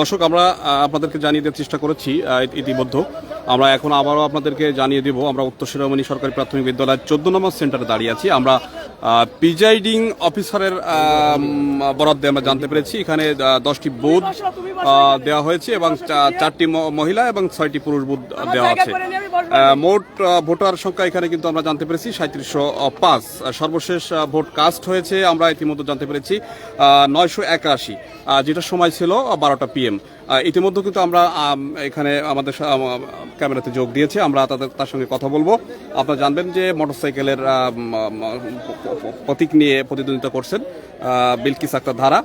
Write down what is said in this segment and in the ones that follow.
দর্শক আমরা আপনাদেরকে জানিয়ে দেওয়ার চেষ্টা করেছি ইতিমধ্যে। আমরা এখন আবারও আপনাদেরকে জানিয়ে দেব আমরা উত্তর শিরোমণি সরকারি প্রাথমিক বিদ্যালয়ের চোদ্দ নম্বর সেন্টারে দাঁড়িয়ে আছি। আমরা প্রিজাইডিং অফিসারের বরাদ্দে আমরা জানতে পেরেছি। এখানে দশটি বুথ দেওয়া হয়েছে এবং চারটি মহিলা এবং ছয়টি পুরুষ বুথ দেওয়া আছে। মোট ভোটার সংখ্যা এখানে কিন্তু আমরা জানতে পেরেছি, সাঁত্রিশশো পাঁচ। সর্বশেষ ভোট কাস্ট হয়েছে, আমরা ইতিমধ্যে জানতে পেরেছি নয়শো একাশি। যেটা সময় ছিল বারোটা পিএম। ইতিমধ্যে কিন্তু আমরা এখানে আমাদের ক্যামেরাতে যোগ দিয়েছে, আমরা তাদের, তার সঙ্গে কথা বলব। আপনারা জানবেন যে মোটরসাইকেলের প্রতীক নিয়ে প্রতিদ্বন্দ্বিতা করছেন বিলকিস আক্তার ধারা।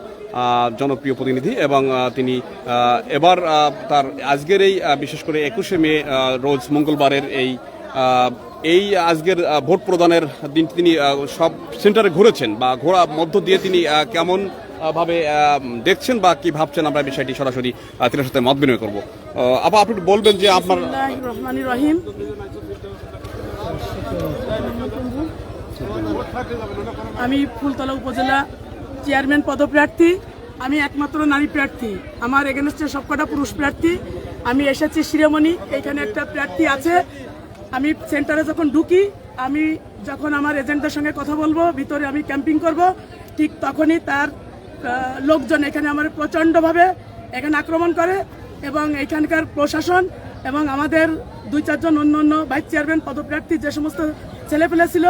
জনপ্রিয় প্রতিনিধি এবং তিনি এবার তার আজকের এই বিশেষ করে একুশে মে রোজ মঙ্গলবারের এই এই আজকের ভোট প্রদানের দিন তিনি সব সেন্টারে ঘুরেছেন বা ঘোরা মধ্য দিয়ে তিনি কেমন ভাবে দেখছেন বা কি ভাবছেন আমরা বিষয়টি সরাসরি তিনার সাথে মত বিনিময় করব। আপা, আপনি বলবেন যে আপনার আমি ফুলতলা উপজেলা চেয়ারম্যান পদপ্রার্থী, আমি একমাত্র নারী প্রার্থী। আমার এগেনস্টে সবকটা পুরুষ প্রার্থী। আমি এসেছি শিরোমণি, এখানে একটা প্রার্থী আছে। আমি সেন্টারে যখন ঢুকি, আমি যখন আমার এজেন্টদের সঙ্গে কথা বলব, ভিতরে আমি ক্যাম্পিং করব, ঠিক তখনই তার লোকজন এখানে আমার প্রচণ্ডভাবে এখানে আক্রমণ করে এবং এখানকার প্রশাসন এবং আমাদের দুই চারজন অন্য অন্য ভাইস চেয়ারম্যান পদপ্রার্থী যে সমস্ত ছেলেপেলে ছিল,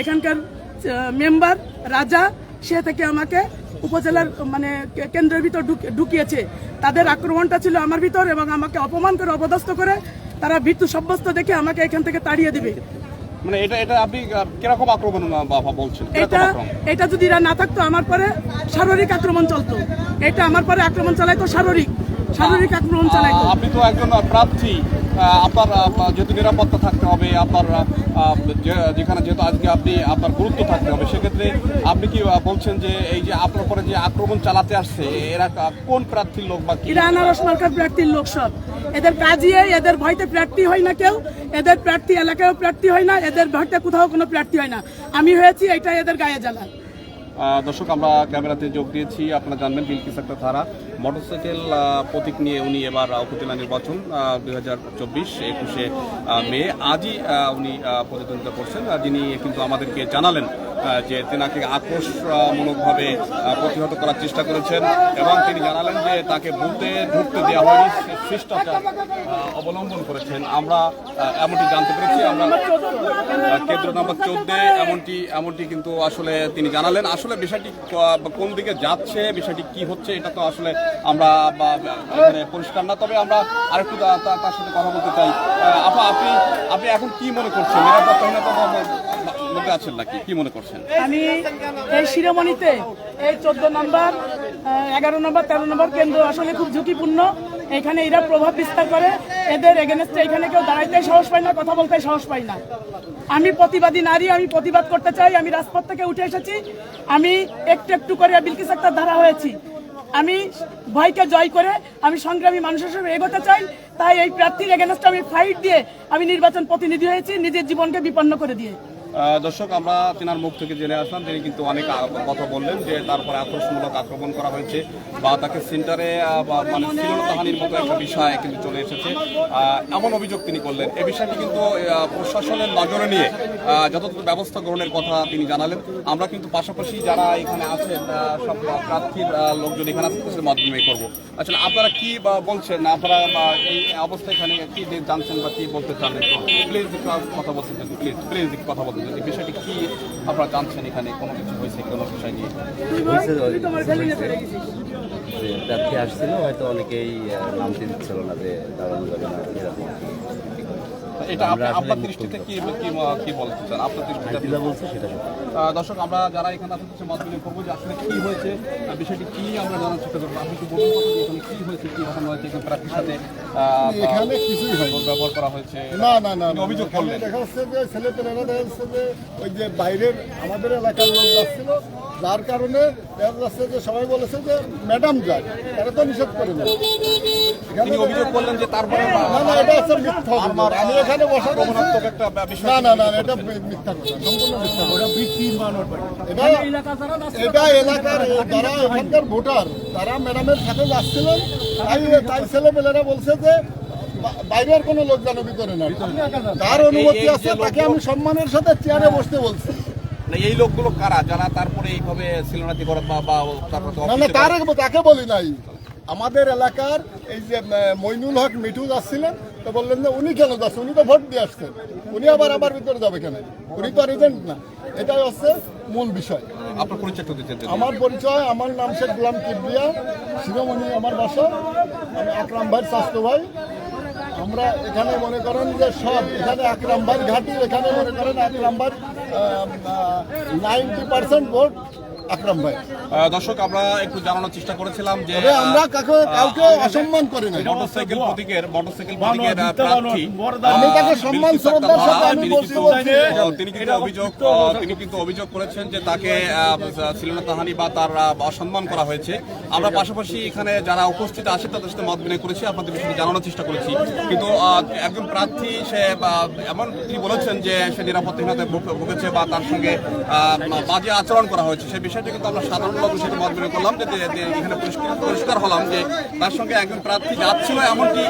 এখানকার মেম্বার রাজা সে থেকে আমাকে উপজেলার মানে কেন্দ্রের ভিতর ঢুক- ঢুকিয়েছে। তাদের আক্রমণটা ছিল আমার ভিতর এবং আমাকে অপমান করে অপদস্থ করে তারা মৃত্যু সাব্যস্ত দেখে আমাকে এখান থেকে তাড়িয়ে দিবে। মানে এটা এটা আপনি কীরকম আক্রমণ বাবা বলছেন? এটা এটা যদি এরা না থাকতো আমার পরে শারীরিক আক্রমণ চলতো। এটা আমার পরে আক্রমণ চালাইতো শারীরিক। শারীরিক আক্রমণ চালাইতো। আপনি তো একজন প্রার্থী। আপনার যেহেতু নিরাপত্তা থাকতে হবে, আপনার যেখানে যেহেতু আজকে আপনি আপনার গুরুত্ব থাকতে হবে, সেক্ষেত্রে আপনি কি বলছেন যে এই যে আপনার পরে যে আক্রমণ চালাতে আসছে, এরা কোন প্রার্থীর লোক বা এরা আনারস মার্কার প্রার্থীর লোক সব। এদের কাজিয়ে এদের ভয়তে প্রার্থী হয় না কেউ, এদের প্রার্থী এলাকায়ও প্রার্থী হয় না, এদের ভয়তে কোথাও কোনো প্রার্থী হয় না। আমি হয়েছি এটা এদের গায়ে জ্বালা। দর্শক, আমরা ক্যামেরাতে যোগ দিয়েছি। আপনারা জানবেন বিলকিস একটা ধারা। মোটরসাইকেল প্রতীক নিয়ে উনি এবার উপজেলা নির্বাচন দুই হাজার চব্বিশ, একুশে মে। আজই উনি প্রতিদ্বন্দ্বিতা করছেন। যিনি কিন্তু আমাদেরকে জানালেন যে তেনাকে আক্রোশমূলকভাবে প্রতিহত করার চেষ্টা করেছেন এবং তিনি জানালেন যে তাকে বুথে ঢুকতে দেওয়া হয়নি শিষ্টাচার অবলম্বন করেছেন। আমরা এমনটি জানতে পেরেছি, আমরা কেন্দ্র নম্বর চোদ্দে এমনটি এমনটি কিন্তু আসলে তিনি জানালেন। আসলে বিষয়টি কোন দিকে যাচ্ছে, বিষয়টি কি হচ্ছে, এটা তো আসলে আমরা পরিষ্কার না। তবে আমরা আরেকটু তার সাথে কথা বলতে চাই। আপা, আপনি আপনি এখন কি মনে করছেন? নিরাপত্তাহীনতার মধ্যে আছেন নাকি? কি মনে করছেন? আমি এই শিরোমণিতে এই চোদ্দ নম্বর এগারো নম্বর, তেরো নম্বর কেন্দ্র আসলে খুব ঝুঁকিপূর্ণ। এখানে এরা প্রভাব বিস্তার করে। এদের এগেনস্টে এখানে কেউ দাঁড়াইতে সাহস পায় না, কথা বলতে সাহস পায় না। আমি প্রতিবাদী নারী, আমি প্রতিবাদ করতে চাই। আমি রাজপথ থেকে উঠে এসেছি। আমি একটু একটু করে বিলকিস একটা ধারা হয়েছি। আমি ভয়কে জয় করে আমি সংগ্রামী মানুষের সঙ্গে এগোতে চাই। তাই এই প্রার্থীর এগেনস্টে আমি ফাইট দিয়ে আমি নির্বাচন প্রতিনিধি হয়েছি, নিজের জীবনকে বিপন্ন করে দিয়ে। দর্শক, আমরা তেনার মুখ থেকে জেনে আসলাম। তিনি কিন্তু অনেক কথা বললেন যে তারপরে আক্রোশমূলক আক্রমণ করা হয়েছে বা তাকে সেন্টারে বা মানে শ্লীলতাহানির মতো একটা বিষয় কিন্তু চলে এসেছে। এমন অভিযোগ তিনি করলেন। এই বিষয়টি কিন্তু প্রশাসনের নজরে নিয়ে যথাযথ ব্যবস্থা গ্রহণের কথা তিনি জানালেন। আমরা কিন্তু পাশাপাশি যারা এখানে আছেন সব প্রার্থীর লোকজন এখানে আছেন বিনিময় করব। আসলে আপনারা কি, বা বলছেন আপনারা, বা এই অবস্থা এখানে কি জানছেন বা কি বলতে চান? প্লিজ কথা বলতে প্লিজ প্লিজ কথা বলতে এই বিষয়টি কি আপনারা জানছেন এখানে? কোনো কিছু হয়েছে কোনো বিষয় নিয়ে? প্রার্থী আসছিল হয়তো অনেকেই নামতে দিচ্ছিল না যে দাঁড়ানো যাবে না এরকম এটা আপনি আপনার দৃষ্টিতে কি কি কি বলতে চান? আপনার দৃষ্টিতে বলছে সেটা। দর্শক আমরা যারা এখানে আছেন কিছু মত বিনিময় করব যে আসলে কি হয়েছে বিষয়টি কি আমরা জানার চেষ্টা করব। আপনি কি বলুন এখানে কি হয়েছে কি ঘটনা হয়েছে এখানে প্রার্থীর সাথে এখানে কিছুই হয়নি। ব্যবহার করা হয়েছে না না না অভিযোগ করলেন। দেখা যাচ্ছে যে ছেলে পেলেরা দেখা যাচ্ছে যে ওই যে বাইরের আমাদের এলাকার লোক যাচ্ছিল যার কারণে দেখা যাচ্ছে যে সবাই বলেছে যে ম্যাডাম যায় তারা তো নিষেধ করে না তিনি অভিযোগ করলেন যে তারপরে না না এটা হচ্ছে মিথ্যা অভিযোগ। আমি এখানে বসা আক্রমণাত্মক একটা বিষয় না না না এটা মিথ্যা কথা সম্পূর্ণ মিথ্যা কথা। এটা এটা এলাকার যারা এখানকার ভোটার তারা ম্যাডামের সাথে যাচ্ছিলেন। তাই তাই ছেলেমেয়েরা বলছে যে বাইরের কোনো লোক যেন ভিতরে না তার অনুমতি আছে তাকে আমি সম্মানের সাথে চেয়ারে বসতে বলছি। এই লোকগুলো কারা? যারা তারপরে এইভাবে সিলোনাতি করে বা তারপরে না না করে? তাকে বলি নাই। আমাদের এলাকার এই যে মইনুল হক মিঠু যাচ্ছিলেন তো বললেন যে উনি কেন যাচ্ছেন উনি তো ভোট দিয়ে আসছেন। উনি আবার আমার ভিতরে যাবে কেন? উনি তো এজেন্ট না। এটাই হচ্ছে মূল বিষয়। আপনার পরিচয় আমার পরিচয় আমার নাম শেখ গুলাম কিবরিয়া। শিরোমণি আমার বাসা। আমি আকরাম ভাইয়ের স্বাস্থ্য ভাই। আমরা এখানে মনে করেন যে সব এখানে আকরাম ভাই ঘাটি এখানে মনে করেন আকরাম ভাই নাইনটি পার্সেন্ট ভোট। আকরাম ভাই। দর্শক আমরা একটু জানানোর চেষ্টা করেছিলাম যে আমরা কাকে কাউকে অসম্মান করি না মোটরসাইকেল প্রতীকের মোটরসাইকেল প্রতীকের প্রার্থী আমি তাকে সম্মান শ্রদ্ধার সাথে আমি বলছি কিন্তু- তিনি কিন্তু অভিযোগ তিনি কিন্তু অভিযোগ করেছেন যে তাকে সিলেনা তাহানি বা তার অসম্মান করা হয়েছে। আমরা পাশাপাশি এখানে যারা উপস্থিত আছে তাদের সাথে মত বিনিময় করেছি। আপনাদের বিষয়টি জানানোর চেষ্টা করেছি। কিন্তু আহ, একজন প্রার্থী সে আহ, এমন তিনি বলেছেন যে সে নিরাপত্তাহীনতায় ভুগ- ভুগেছে বা তার সঙ্গে আহ, বাজে আচরণ করা হয়েছে। সেই বিষয়টি কিন্তু আমরা সাধারণ সাথে মত বিনিময় করলাম যে এখানে পরিষ্কার হলাম যে তার সঙ্গে একজন প্রার্থী যাচ্ছিল এমনকি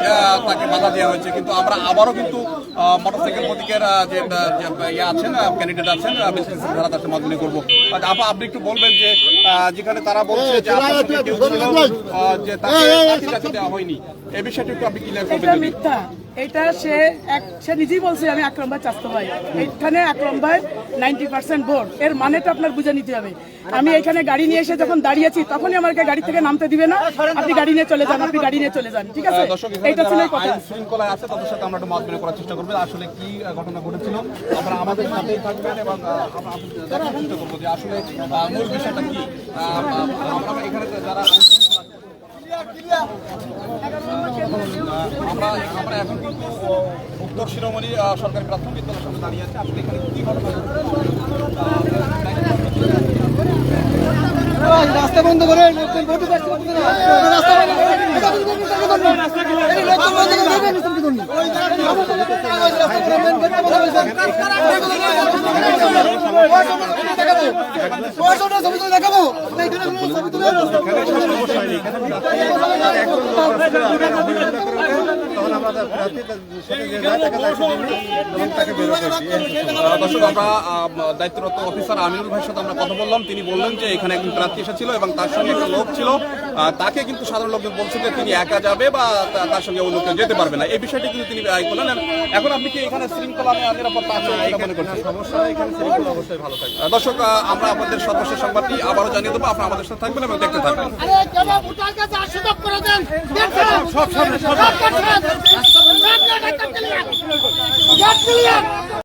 তাকে বাধা দেওয়া হয়েছে। কিন্তু আমরা আবারও কিন্তু মোটরসাইকেল প্রতীকের যে ইয়ে আছেন ক্যান্ডিডেট আছেন ধারা তার সাথে মত বিনিময় করব। আপা আপনি একটু বলবেন যে যেখানে তারা বলছে যে তাকে দেওয়া হয়নি। এই বিষয়টি একটু আপনি ক্লিয়ার করবেন মিথ্যা। এটা সে এক- সে নিজেই বলছে আমি আকরাম ভাই চাস্তো ভাই। এখানে আকরাম ভাই নাইনটি পার্সেন্ট ভোট। এর মানেটা আপনার বুঝে নিতে হবে। আমি এখানে গাড়ি নিয়ে এসে যখন দাঁড়িয়েছি তখনই আমাকে গাড়ি থেকে নামতে দিবে না। আপনি গাড়ি নিয়ে চলে যান আপনি গাড়ি নিয়ে চলে যান ঠিক আছে? এইটা ছিল কথা। আছে তাদের সাথে আমরা একটু মত করার চেষ্টা করব। আসলে কি ঘটনা ঘটেছিল আমরা আমাদের সাথেই থাকবেন এবং আহ, আমরা আপনাদের দেখার চেষ্টা করব যে আসলে মূল বিষয়টা কি। আমরা এখানে যারা আমরা আমরা এখন কিন্তু উত্তর শিরোমণি সরকারি প্রাথমিক বিদ্যালয়ের সামনে দাঁড়িয়ে আছে। আসলে এখানে কি ঘটনা রাস্তা বন্ধ করে। রাস্তা দায়িত্বরত অফিসার আমিনুল ভাইয়ের সাথে আমরা কথা বললাম তিনি বললেন যে এখানে একজন প্রার্থী এসেছিল এবং তার সঙ্গে একটা লোক ছিল তাকে কিন্তু সাধারণ লোকজন বলছে যে তিনি একা যাবে বা তার সঙ্গে অন্য যেতে পারবে না। এই বিষয়টি কিন্তু তিনি করলেন এখন আপনি কি এখানে শৃঙ্খলা নিরাপত্তা আছে মনে করছেন সমস্যা এখানে শৃঙ্খলা অবশ্যই ভালো থাকবে দর্শক আমরা আপনাদের সর্বশেষ সংবাদটি আবারও জানিয়ে দেবো আপনারা আমাদের সাথে থাকবেন এবং দেখতে থাকবেন আরে কেন ভোটার কাছে সুযোগ করে দেন সব সব সব সব